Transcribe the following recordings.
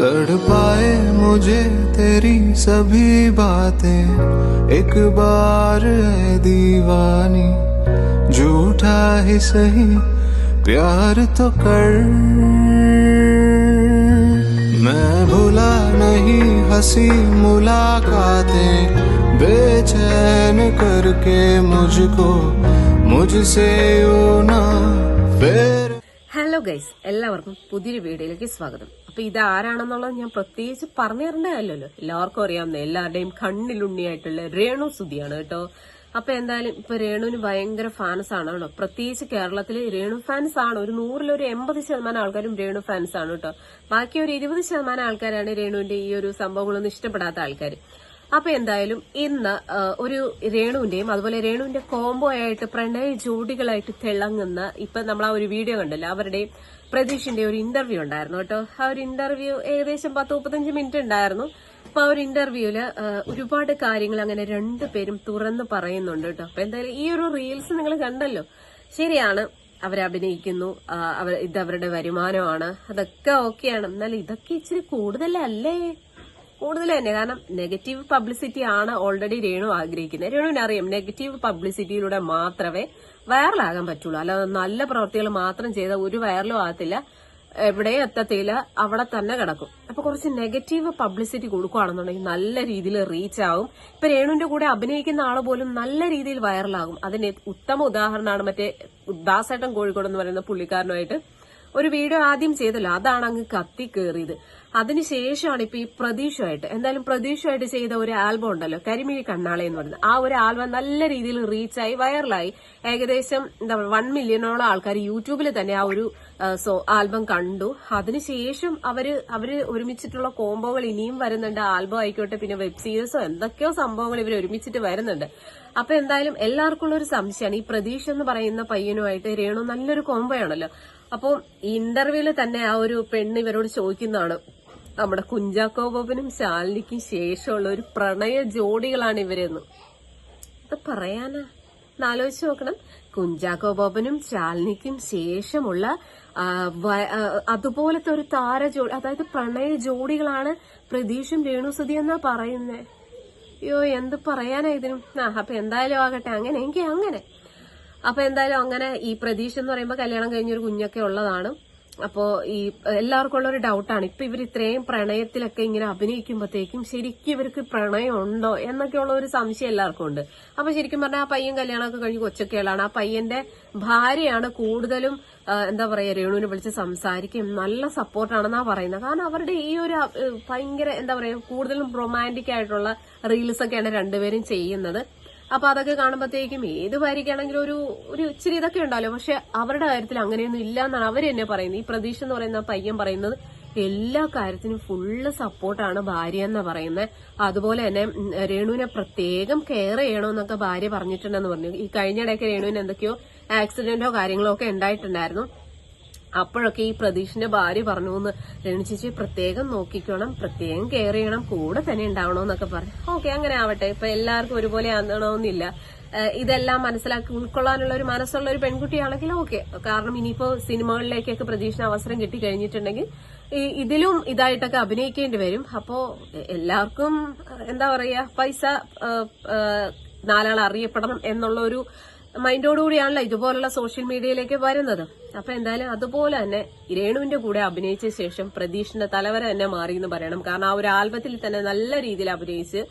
तड़पाए मुझे तेरी सभी बातें एक बार है दीवानी झूठा ही सही प्यार तो कर मैं भूला नहीं हंसी मुलाकातें बेचैन करके मुझको मुझसे यूं ना फेर ഹലോ ഗൈസ് എല്ലാവർക്കും പുതിയൊരു വീഡിയോയിലേക്ക് സ്വാഗതം അപ്പൊ ഇത് ആരാണെന്നുള്ളത് ഞാൻ പ്രത്യേകിച്ച് പറഞ്ഞു തരേണ്ട എല്ലാവർക്കും അറിയാവുന്ന എല്ലാവരുടെയും കണ്ണിലുണ്ണിയായിട്ടുള്ള രേണു സുധിയാണ് കേട്ടോ. അപ്പൊ എന്തായാലും ഇപ്പൊ രേണുവിന് ഭയങ്കര ഫാൻസ് ആണ് കേട്ടോ. പ്രത്യേകിച്ച് കേരളത്തിൽ രേണു ഫാൻസ് ആണ്. ഒരു നൂറിലൊരു എൺപത് ശതമാനം ആൾക്കാരും രേണു ഫാൻസ് ആണ് കേട്ടോ. ബാക്കി ഒരു ഇരുപത് ശതമാനം ആൾക്കാരാണ് രേണുവിന്റെ ഈ ഒരു സംഭവങ്ങളൊന്നും ഇഷ്ടപ്പെടാത്ത ആൾക്കാർ അപ്പൊ എന്തായാലും ഇന്ന് ഒരു രേണുവിന്റെയും അതുപോലെ രേണുവിന്റെ കോംബോ ആയിട്ട് പ്രണയ ജോഡികളായിട്ട് തിളങ്ങുന്ന ഇപ്പൊ നമ്മൾ ആ ഒരു വീഡിയോ കണ്ടല്ലോ അവരുടെയും പ്രതീഷിന്റെ ഒരു ഇന്റർവ്യൂ ഉണ്ടായിരുന്നു കേട്ടോ. ആ ഒരു ഇന്റർവ്യൂ ഏകദേശം പത്ത് മുപ്പത്തഞ്ച് മിനിറ്റ് ഉണ്ടായിരുന്നു. അപ്പൊ ആ ഒരു ഇന്റർവ്യൂൽ ഒരുപാട് കാര്യങ്ങൾ അങ്ങനെ രണ്ടുപേരും തുറന്ന് പറയുന്നുണ്ട് കേട്ടോ. അപ്പൊ എന്തായാലും ഈ ഒരു റീൽസ് നിങ്ങൾ കണ്ടല്ലോ. ശരിയാണ് അവരഭിനയിക്കുന്നു ഇത് അവരുടെ വരുമാനമാണ്. അതൊക്കെ ഓക്കെയാണ് എന്നാൽ ഇതൊക്കെ ഇച്ചിരി കൂടുതലല്ലേ? കൂടുതൽ തന്നെ കാരണം നെഗറ്റീവ് പബ്ലിസിറ്റി ആണ് ഓൾറെഡി രേണു ആഗ്രഹിക്കുന്നത്. രേണുവിന് അറിയാം നെഗറ്റീവ് പബ്ലിസിറ്റിയിലൂടെ മാത്രമേ വൈറലാകാൻ പറ്റുള്ളൂ. അല്ലാതെ നല്ല പ്രവർത്തികൾ മാത്രം ചെയ്ത ഒരു വൈറലും ആകത്തില്ല. എവിടെയും എത്തത്തില്ല അവിടെ തന്നെ കിടക്കും. അപ്പൊ കുറച്ച് നെഗറ്റീവ് പബ്ലിസിറ്റി കൊടുക്കുകയാണെന്നുണ്ടെങ്കിൽ നല്ല രീതിയിൽ റീച്ച് ആവും. ഇപ്പൊ രേണുവിന്റെ കൂടെ അഭിനയിക്കുന്ന ആൾ പോലും നല്ല രീതിയിൽ വൈറലാകും അതിന് ഉത്തമ ഉദാഹരണമാണ് മറ്റേ ദാസേട്ടൻ കോഴിക്കോട് എന്ന് പറയുന്ന പുള്ളിക്കാരനുമായിട്ട് ഒരു വീഡിയോ ആദ്യം ചെയ്തല്ലോ. അതാണ് അങ്ങ് കത്തി കയറിയത് അതിനുശേഷമാണ് ഇപ്പൊ ഈ പ്രതീക്ഷയായിട്ട് എന്തായാലും പ്രതീക്ഷയായിട്ട് ചെയ്ത ഒരു ആൽബം ഉണ്ടല്ലോ കരിമിഴി കണ്ണാളെ എന്ന് പറയുന്നത്. ആ ഒരു ആൽബം നല്ല രീതിയിൽ റീച്ചായി വൈറലായി ഏകദേശം എന്താ പറയുക വൺ മില്യണോളം ആൾക്കാർ യൂട്യൂബിൽ തന്നെ ആ ഒരു ആൽബം കണ്ടു. അതിനുശേഷം അവർ അവർ ഒരുമിച്ചിട്ടുള്ള കോംബോകൾ ഇനിയും വരുന്നുണ്ട്. ആൽബം ആയിക്കോട്ടെ പിന്നെ വെബ് സീരീസോ എന്തൊക്കെയോ സംഭവങ്ങൾ ഇവർ ഒരുമിച്ചിട്ട് വരുന്നുണ്ട്. അപ്പൊ എന്തായാലും എല്ലാവർക്കും ഉള്ള ഒരു സംശയമാണ്. ഈ പ്രതീക്ഷ എന്ന് പറയുന്ന പയ്യനുമായിട്ട് രേണു നല്ലൊരു കോംബോ ആണല്ലോ. അപ്പോൾ ഇന്റർവ്യൂൽ തന്നെ ആ ഒരു പെണ്ണ് ഇവരോട് ചോദിക്കുന്നതാണ്. നമ്മുടെ കുഞ്ചാക്കോ ബോബനും ശാലിനിക്കും ശേഷമുള്ള ഒരു പ്രണയ ജോഡികളാണ് ഇവരെന്ന്. അത് പറയാനാ? എന്നാലോചിച്ച് നോക്കണം. കുഞ്ചാക്കോ ബോബനും ശാലിനിക്കും ശേഷമുള്ള അതുപോലത്തെ ഒരു താര ജോഡി അതായത് പ്രണയ ജോഡികളാണ് പ്രതീഷും രേണുസുതി എന്നാ പറയുന്നേ. അയ്യോ എന്ത് പറയാനാ ഇതിനും? ആ അപ്പൊ എന്തായാലും ആകട്ടെ. അങ്ങനെ എങ്കിൽ അങ്ങനെ. അപ്പൊ എന്തായാലും അങ്ങനെ ഈ പ്രതീക്ഷ എന്ന് പറയുമ്പോൾ കല്യാണം കഴിഞ്ഞൊരു കുഞ്ഞൊക്കെ ഉള്ളതാണ്. അപ്പോ ഈ എല്ലാവർക്കും ഉള്ള ഒരു ഡൗട്ടാണ് ഇപ്പൊ ഇവർ ഇത്രയും പ്രണയത്തിലൊക്കെ ഇങ്ങനെ അഭിനയിക്കുമ്പോഴത്തേക്കും ശരിക്കും ഇവർക്ക് പ്രണയം ഉണ്ടോ എന്നൊക്കെയുള്ള ഒരു സംശയം എല്ലാവർക്കും ഉണ്ട്. അപ്പൊ ശരിക്കും പറഞ്ഞാൽ ആ പയ്യൻ കല്യാണമൊക്കെ കഴിഞ്ഞ് കൊച്ചൊക്കെയാണ് ആ പയ്യന്റെ ഭാര്യയാണ് കൂടുതലും എന്താ പറയാ രേണുവിനെ വിളിച്ച് സംസാരിക്കും. നല്ല സപ്പോർട്ടാണെന്നാ പറയുന്നത്. കാരണം അവരുടെ ഈ ഒരു ഭയങ്കര എന്താ പറയാ കൂടുതലും റൊമാന്റിക് ആയിട്ടുള്ള റീൽസ് ഒക്കെയാണ് രണ്ടുപേരും ചെയ്യുന്നത്. അപ്പൊ അതൊക്കെ കാണുമ്പോഴത്തേക്കും ഏത് ഭാര്യയ്ക്കാണെങ്കിലും ഒരു ഒരു ഇച്ചിരി ഇതൊക്കെ ഉണ്ടല്ലോ. പക്ഷെ അവരുടെ കാര്യത്തിൽ അങ്ങനെയൊന്നും ഇല്ല എന്നാണ് അവർ എന്നെ പറയുന്നത്. ഈ പ്രതീക്ഷ എന്ന് പറയുന്ന പയ്യൻ പറയുന്നത് എല്ലാ കാര്യത്തിനും ഫുള്ള് സപ്പോർട്ടാണ് ഭാര്യ എന്ന് പറയുന്നത് അതുപോലെ തന്നെ രേണുവിനെ പ്രത്യേകം കെയർ ചെയ്യണമെന്നൊക്കെ ഭാര്യ പറഞ്ഞിട്ടുണ്ടെന്ന് പറഞ്ഞു. ഈ കഴിഞ്ഞിടയ്ക്ക് രേണുവിന് എന്തൊക്കെയോ ആക്സിഡന്റോ കാര്യങ്ങളോ ഒക്കെ ഉണ്ടായിട്ടുണ്ടായിരുന്നു. അപ്പോഴൊക്കെ ഈ പ്രതീഷിന്റെ ഭാര്യ പറഞ്ഞു എന്ന് രേണു ചേച്ചി പ്രത്യേകം നോക്കിക്കണം പ്രത്യേകം കെയർ ചെയ്യണം കൂടെ തന്നെ ഉണ്ടാവണമെന്നൊക്കെ പറഞ്ഞു. ഓക്കെ അങ്ങനെ ആവട്ടെ. ഇപ്പൊ എല്ലാവർക്കും ഒരുപോലെ ആകണമെന്നില്ല. ഇതെല്ലാം മനസ്സിലാക്കി ഉൾക്കൊള്ളാനുള്ള ഒരു മനസ്സുള്ള ഒരു പെൺകുട്ടിയാണെങ്കിൽ ഓക്കെ കാരണം ഇനിയിപ്പോ സിനിമകളിലേക്കൊക്കെ പ്രതീക്ഷിന് അവസരം കിട്ടി കഴിഞ്ഞിട്ടുണ്ടെങ്കിൽ ഇതിലും ഇതായിട്ടൊക്കെ അഭിനയിക്കേണ്ടി വരും. അപ്പോ എല്ലാവർക്കും എന്താ പറയാ പൈസ നാലാൾ അറിയപ്പെടണം എന്നുള്ള ഒരു മൈൻഡോടുകൂടിയാണല്ലോ ഇതുപോലുള്ള സോഷ്യൽ മീഡിയയിലേക്ക് വരുന്നത്. അപ്പൊ എന്തായാലും അതുപോലെ തന്നെ രേണുവിന്റെ കൂടെ അഭിനയിച്ച ശേഷം പ്രതീഷിന്റെ തലവരെ തന്നെ മാറി എന്ന് പറയണം. കാരണം ആ ഒരു ആൽബത്തിൽ തന്നെ നല്ല രീതിയിൽ അഭിനയിച്ച്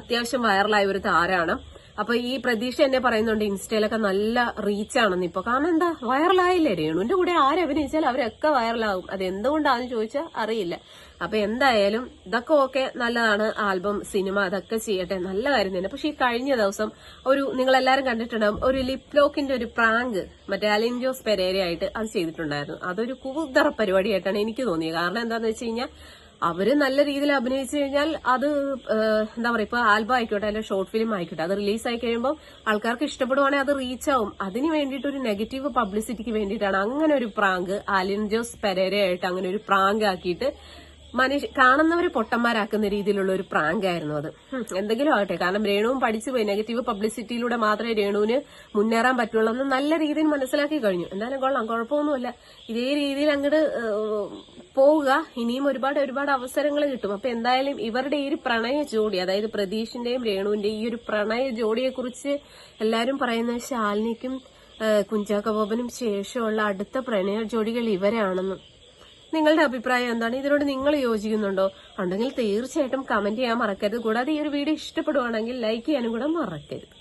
അത്യാവശ്യം വൈറലായ ഒരു താരാണ് അപ്പൊ ഈ പ്രതീക്ഷ എന്നെ പറയുന്നുണ്ട് ഇൻസ്റ്റയിലൊക്കെ നല്ല റീച്ച് ആണെന്ന്. ഇപ്പൊ കാരണം എന്താ? വൈറലായില്ലേ രേണുവിന്റെ കൂടെ ആരഭിനയിച്ചാൽ അവരൊക്കെ വൈറലാകും അത് എന്തുകൊണ്ടാണെന്ന് ചോദിച്ചാൽ അറിയില്ല. അപ്പൊ എന്തായാലും ഇതൊക്കെ ഓക്കെ നല്ലതാണ്. ആൽബം സിനിമ അതൊക്കെ ചെയ്യട്ടെ. നല്ല കാര്യം തന്നെ. പക്ഷെ ഈ കഴിഞ്ഞ ദിവസം ഒരു നിങ്ങൾ എല്ലാരും കണ്ടിട്ടുണ്ടാവും ഒരു ലിപ് ലോക്കിന്റെ ഒരു പ്രാങ്ക് മറ്റേ അലിൻ ജോസ് പെരേരയായിട്ട് അത് ചെയ്തിട്ടുണ്ടായിരുന്നു. അതൊരു കൂതറ പരിപാടിയായിട്ടാണ് എനിക്ക് തോന്നിയത്. കാരണം എന്താന്ന് വെച്ച് കഴിഞ്ഞാൽ അവർ നല്ല രീതിയിൽ അഭിനയിച്ചു കഴിഞ്ഞാൽ അത് എന്താ പറയുക ഇപ്പൊ ആൽബം ആയിക്കോട്ടെ അല്ലെങ്കിൽ ഷോർട്ട് ഫിലിം ആയിക്കോട്ടെ അത് റിലീസ് ആയി കഴിയുമ്പോൾ ആൾക്കാർക്ക് ഇഷ്ടപ്പെടുവാണെങ്കിൽ അത് റീച്ച് ആവും. അതിന് വേണ്ടിയിട്ട് ഒരു നെഗറ്റീവ് പബ്ലിസിറ്റിക്ക് വേണ്ടിയിട്ടാണ് അങ്ങനെ ഒരു പ്രാങ്ക് ആലിൻ ജോസ് പെരേരയായിട്ട് അങ്ങനെ ഒരു പ്രാങ്ക് ആക്കിയിട്ട് മനുഷ്യ കാണുന്നവര് പൊട്ടന്മാരാക്കുന്ന രീതിയിലുള്ള ഒരു പ്രാങ്ക് ആയിരുന്നു അത്. എന്തെങ്കിലും ആകട്ടെ കാരണം രേണുവും പഠിച്ചു പോയി. നെഗറ്റീവ് പബ്ലിസിറ്റിയിലൂടെ മാത്രമേ രേണുവിന് മുന്നേറാൻ പറ്റുള്ളൂ എന്ന് നല്ല രീതിയിൽ മനസ്സിലാക്കി കഴിഞ്ഞു. എന്തായാലും കൊള്ളാം കുഴപ്പമൊന്നുമില്ല. ഇതേ രീതിയിൽ അങ്ങോട്ട് പോവുക. ഇനിയും ഒരുപാട് ഒരുപാട് അവസരങ്ങൾ കിട്ടും. അപ്പൊ എന്തായാലും ഇവരുടെ ഈ ഒരു പ്രണയ ജോഡി അതായത് പ്രതീഷിന്റെയും രേണുവിന്റെയും ഈ ഒരു പ്രണയ ജോഡിയെ കുറിച്ച് എല്ലാരും പറയുന്ന ശാലിനിക്കും കുഞ്ചാക്ക ബോബനും ശേഷമുള്ള അടുത്ത പ്രണയ ജോഡികൾ ഇവരാണെന്ന്. നിങ്ങളുടെ അഭിപ്രായം എന്താണ്? ഇതിനോട് നിങ്ങൾ യോജിക്കുന്നുണ്ടോ? ഉണ്ടെങ്കിൽ തീർച്ചയായിട്ടും കമന്റ് ചെയ്യാൻ മറക്കരുത്. കൂടാതെ ഈ ഒരു വീഡിയോ ഇഷ്ടപ്പെടുവാണെങ്കിൽ ലൈക്ക് ചെയ്യാനും കൂടെ മറക്കരുത്.